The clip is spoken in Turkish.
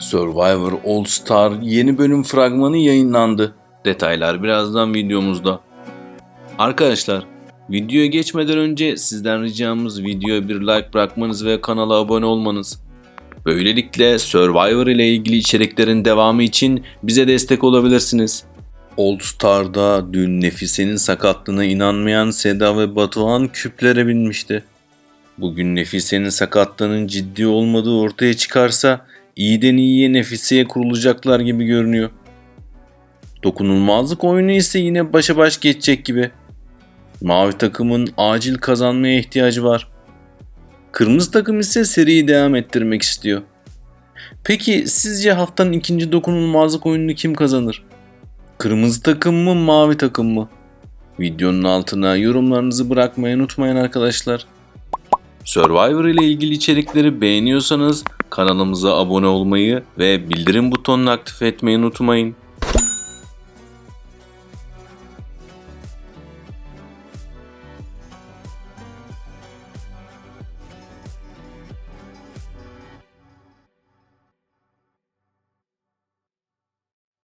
Survivor All Star yeni bölüm fragmanı yayınlandı. Detaylar birazdan videomuzda. Arkadaşlar, videoya geçmeden önce sizden ricamız videoya bir like bırakmanız ve kanala abone olmanız. Böylelikle Survivor ile ilgili içeriklerin devamı için bize destek olabilirsiniz. All Star'da dün Nefise'nin sakatlığına inanmayan Seda ve Batuhan küplere binmişti. Bugün Nefise'nin sakatlığının ciddi olmadığı ortaya çıkarsa iyiden iyiye Nefise'ye kurulacaklar gibi görünüyor. Dokunulmazlık oyunu ise yine başa baş geçecek gibi. Mavi takımın acil kazanmaya ihtiyacı var. Kırmızı takım ise seriyi devam ettirmek istiyor. Peki sizce haftanın ikinci dokunulmazlık oyununu kim kazanır? Kırmızı takım mı mavi takım mı? Videonun altına yorumlarınızı bırakmayı unutmayın arkadaşlar. Survivor ile ilgili içerikleri beğeniyorsanız kanalımıza abone olmayı ve bildirim butonunu aktif etmeyi unutmayın.